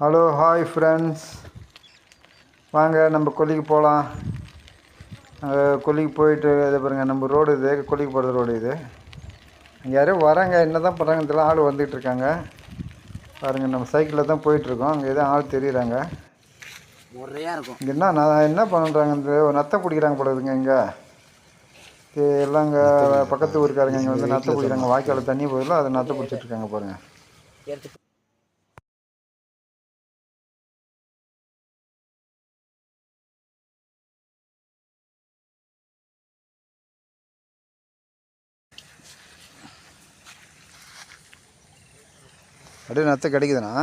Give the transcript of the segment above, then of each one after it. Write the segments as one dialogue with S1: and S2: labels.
S1: Hello hi friends வாங்க நம்ம கொல்லிக்கு போகலாம் கொல்லிக்கு போயிட்டு இதை பாருங்கள் நம்ம ரோடு இது கொல்லிக்கு போகிற ரோடு இது? யாரும் வராங்க என்ன தான் பண்ணுறாங்கன்னு தெரியல ஆள் வந்துட்டு இருக்காங்க. பாருங்கள் நம்ம சைக்கிளில் தான் போயிட்டுருக்கோம். அங்கே எதுவும் ஆள் தெரியுறாங்க.
S2: முறையாக இருக்கும்.
S1: இங்கே என்ன நான் என்ன பண்ணுறாங்க ஒரு நத்தை பிடிக்கிறாங்க இருக்குங்க இங்கே. எல்லாம் இங்கே பக்கத்து ஊருக்காரங்க இங்கே வந்து நத்தை பிடிக்கிறாங்க. வாய்க்கால் தண்ணி போதில் அதை நத்தை பிடிச்சிட்டு இருக்காங்க பாருங்கள் அப்படியே நத்தை கிடைக்குதுண்ணா.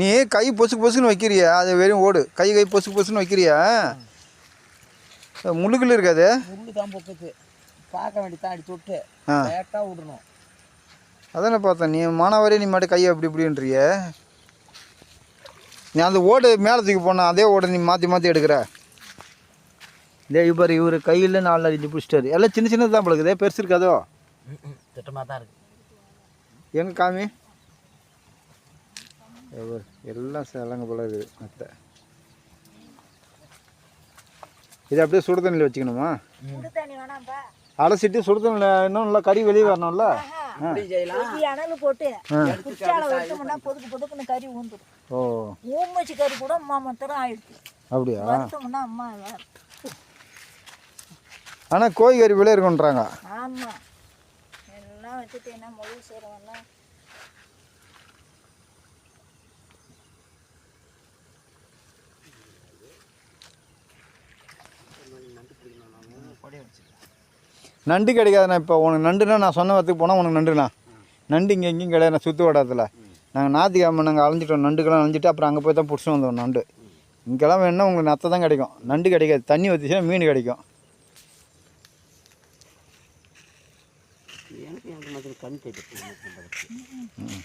S1: நீ கை பொசுக்கு பொசுக்குன்னு வைக்கிறியா அது வெறும் ஓடு. கை கை பொசுக்கு பொசுக்குன்னு வைக்கிறியா? முள்ளுக்குள்ள இருக்காது?
S2: முள்ளு தான் பக்கத்து பார்க்க வேண்டி தொட்டு. லேட்டாக விடணும்.
S1: அதானே பார்த்தேன் நீ மானாவாரியே நீ மாட்டு கையை அப்படி இப்படின்றிய நீ அந்த ஓடு மேலே தூக்கி போன அதே ஓடு நீ மாற்றி மாற்றி எடுக்கிற. இதே இவர் இவர் கையில் நாலு அடிச்சு பிடிச்சிட்டாரு. எல்லாம் சின்ன சின்னது தான் பழகுதே பெருசு இருக்காதோ?
S2: திட்டமாக தான் இருக்கு.
S1: எங்க காமி? எல்லாம் சிலங்க போல இருக்குது மற்ற இது அப்படியே சுடு தண்ணியில் வச்சுக்கணுமா?
S3: சுடு தண்ணி வேணாம்பா
S1: அலசிட்டு சுடு தண்ணியில் இன்னும் நல்லா கறி வெளியே வரணும்ல?
S3: அனல் போட்டு குச்சால பொதுக்கு பொதுக்குன்னு கறி ஊந்துடும்.
S1: ஓ.
S3: ஊமச்சி கறி கூட அம்மா ஆயிடுச்சு.
S1: அப்படியா?
S3: அம்மா வேற.
S1: ஆனால் கோழி கறி விலை இருக்குன்றாங்க
S3: ஆமா. எல்லாம் வச்சுட்டேன்னா மொழி
S1: நண்டு கிடைக்காதுண்ணா இப்போ உனக்கு நண்டுனா நான் சொன்ன வரத்துக்கு போனால் உனக்கு நண்டுண்ணா. நண்டு இங்கே எங்கேயும் கிடையாது. நான் சுற்று வட்டாரத்தில். நாங்கள் ஞாத்திக்கிழமை நாங்கள் அலைஞ்சிட்டோம். நண்டுக்கெல்லாம் அலைஞ்சிட்டு அப்புறம் அங்கே போய் தான் பிடிச்சிட்டு வந்தோம் நண்டு. இங்கெல்லாம் வேணுன்னா உங்களுக்கு நத்தை தான் கிடைக்கும். நண்டு கிடைக்காது. தண்ணி ஊற்றிச்சுன்னா மீன் கிடைக்கும்.
S2: எனக்கு எனக்கு மாதிரி கண் தெரியும்